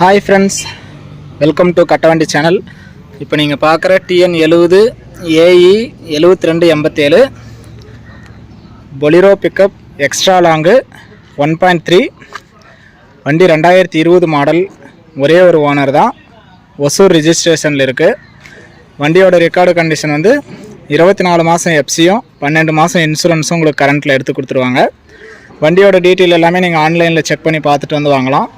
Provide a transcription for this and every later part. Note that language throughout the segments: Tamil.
Hi friends welcome to Kattavandi channel இப்போ நீங்கள் பார்க்குற டிஎன் எழுபது ஏஇ எழுபத்தி ரெண்டு எண்பத்தேழு. Bolero pickup extra long one point three வண்டி ரெண்டாயிரத்தி இருபது மாடல் ஒரே ஒரு ஓனர் தான். ஒசூர் ரிஜிஸ்ட்ரேஷனில் இருக்குது வண்டியோட ரெக்கார்டு கண்டிஷன் வந்து இருபத்தி நாலு மாதம் எஃப்சியும் பன்னெண்டு மாதம் இன்சூரன்ஸும் உங்களுக்கு கரண்ட்டில் எடுத்து கொடுத்துருவாங்க. வண்டியோட டீட்டெயில் எல்லாமே நீங்கள் ஆன்லைனில் செக் பண்ணி பார்த்துட்டு வந்து வாங்கலாம்.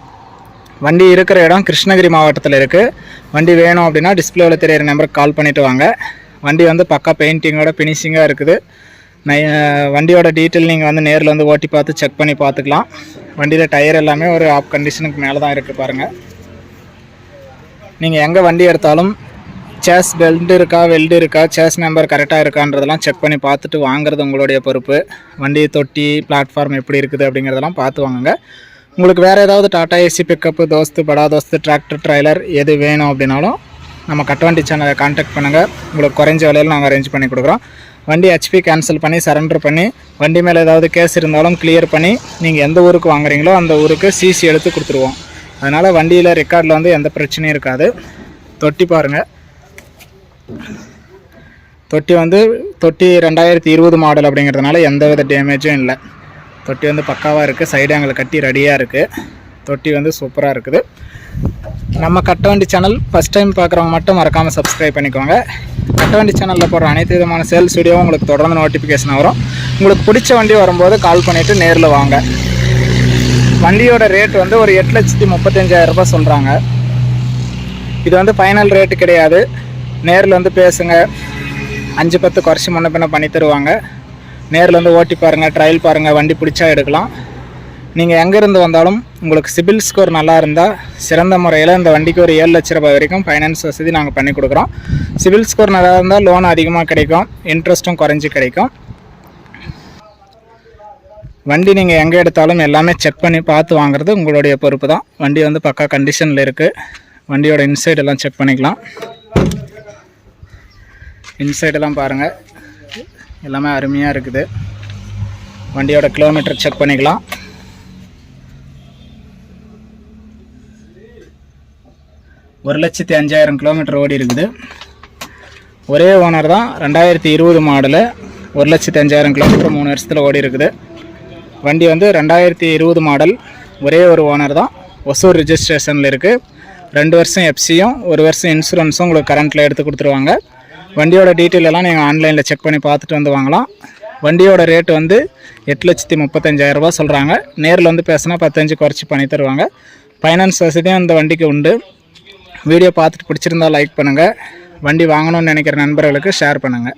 வண்டி இருக்கிற இடம் கிருஷ்ணகிரி மாவட்டத்தில் இருக்குது வண்டி வேணும் அப்படின்னா டிஸ்பிளேவில் தெரியிற நம்பருக்கு கால் பண்ணிவிட்டு வாங்க. வண்டி வந்து பக்கா பெயிண்டிங்கோட ஃபினிஷிங்காக இருக்குது. நை வண்டியோட டீட்டெயில் நீங்கள் வந்து நேரில் வந்து ஓட்டி பார்த்து செக் பண்ணி பார்த்துக்கலாம். வண்டியில் டயர் எல்லாமே ஒரு ஆப் கண்டிஷனுக்கு மேலே தான் இருக்குது பாருங்கள் நீங்கள் எங்கே வண்டி எடுத்தாலும் சேஸ் பெல்ட் இருக்கா வெல்டு இருக்கா சேஸ் நம்பர் கரெக்டாக இருக்கான்றதெல்லாம் செக் பண்ணி பார்த்துட்டு வாங்குறது உங்களுடைய பொறுப்பு. வண்டி தொட்டி பிளாட்ஃபார்ம் எப்படி இருக்குது அப்படிங்கிறதெல்லாம் பார்த்து வாங்குங்க. உங்களுக்கு வேறு ஏதாவது டாட்டா ஏசி பிக்கப்பு தோஸ்து படா தோஸ்து டிராக்டர் ட்ரைலர் எது வேணும் அப்படின்னாலும் நம்ம கட்டவண்டி சேனலை காண்டாக்ட் பண்ணுங்கள் உங்களுக்கு குறைஞ்ச விலையில் நாங்கள் அரேஞ்ச் பண்ணி கொடுக்குறோம். வண்டி ஹெச்பி கேன்சல் பண்ணி சரண்டர் பண்ணி வண்டி மேலே ஏதாவது கேஸ் இருந்தாலும் கிளியர் பண்ணி நீங்கள் எந்த ஊருக்கு வாங்குறீங்களோ அந்த ஊருக்கு சிசி எடுத்து கொடுத்துருவோம். அதனால் வண்டியில் ரெக்கார்டில் வந்து எந்த பிரச்சனையும் இருக்காது. தொட்டி பாருங்கள் தொட்டி வந்து தொட்டி ரெண்டாயிரத்தி இருபது மாடல் அப்படிங்கிறதுனால எந்த வித டேமேஜும் இல்லை. தொட்டி வந்து பக்காவாக இருக்குது சைடு ஆங்கில் கட்டி ரெடியாக இருக்குது தொட்டி வந்து சூப்பராக இருக்குது. நம்ம கட்டவண்டி சேனல் ஃபஸ்ட் டைம் பார்க்குறவங்க மட்டும் மறக்காமல் சப்ஸ்கிரைப் பண்ணிக்கோங்க. கட்டவண்டி சேனலில் போடுற அனைத்து விதமான சேல்ஸ் வீடியோவும் உங்களுக்கு தொடர்ந்து நோட்டிஃபிகேஷன் வரும். உங்களுக்கு பிடிச்ச வண்டி வரும்போது கால் பண்ணிவிட்டு நேரில் வாங்க. வண்டியோட ரேட் வந்து ஒரு எட்டு லட்சத்தி முப்பத்தஞ்சாயிரம் சொல்கிறாங்க இது வந்து ஃபைனல் ரேட்டு கிடையாது. நேரில் வந்து பேசுங்க. அஞ்சு பத்து குறைச்சி முன்ன பின்ன பண்ணி தருவாங்க. நேரில் வந்து ஓட்டி பாருங்கள் ட்ரையல் பாருங்கள் வண்டி பிடிச்சா எடுக்கலாம். நீங்கள் எங்கேருந்து வந்தாலும் உங்களுக்கு சிபில் ஸ்கோர் நல்லா இருந்தால் சிறந்த முறையில் இந்த வண்டிக்கு ஒரு ஏழு லட்ச ரூபாய் வரைக்கும் ஃபைனான்ஸ் வசதி நாங்கள் பண்ணி கொடுக்குறோம். சிபில் ஸ்கோர் நல்லா இருந்தால் லோன் அதிகமாக கிடைக்கும் இன்ட்ரெஸ்ட்டும் குறைஞ்சி கிடைக்கும். வண்டி நீங்கள் எங்கே எடுத்தாலும் எல்லாமே செக் பண்ணி பார்த்து வாங்குறது உங்களுடைய பொறுப்பு தான். வண்டி வந்து பக்கா கண்டிஷனில் இருக்குது வண்டியோட இன்சைட் எல்லாம் செக் பண்ணிக்கலாம். இன்சைடெல்லாம் பாருங்கள் எல்லாமே அருமையாக இருக்குது. வண்டியோட கிலோமீட்டர் செக் பண்ணிக்கலாம். ஒரு லட்சத்தி அஞ்சாயிரம் கிலோமீட்டர் ஓடி இருக்குது. ஒரே ஓனர் தான் ரெண்டாயிரத்தி இருபது மாடலு ஒரு லட்சத்தி அஞ்சாயிரம் கிலோமீட்டர் மூணு வருஷத்தில் ஓடி இருக்குது. வண்டி வந்து ரெண்டாயிரத்தி இருபது மாடல் ஒரே ஒரு ஓனர் தான். ஒசூர் ரிஜிஸ்ட்ரேஷனில் இருக்குது ரெண்டு வருஷம் எஃப்சியும் ஒரு வருஷம் இன்சூரன்ஸும் உங்களுக்கு கரண்ட்டில் எடுத்து கொடுத்துருவாங்க. வண்டியோட டீட்டெயில் எல்லாம் நீங்கள் ஆன்லைனில் செக் பண்ணி பார்த்துட்டு வந்து வாங்கலாம். வண்டியோட ரேட் வந்து எட்டு லட்சத்தி முப்பத்தஞ்சாயிரரூபா சொல்கிறாங்க நேரில் வந்து பேசினா பத்தஞ்சு குறைச்சி பண்ணி தருவாங்க. ஃபைனான்ஸ் வசதியும் இந்த வண்டிக்கு உண்டு. வீடியோ பார்த்துட்டு பிடிச்சிருந்தா லைக் பண்ணுங்கள் வண்டி வாங்கணும்னு நினைக்கிற நண்பர்களுக்கு ஷேர் பண்ணுங்கள்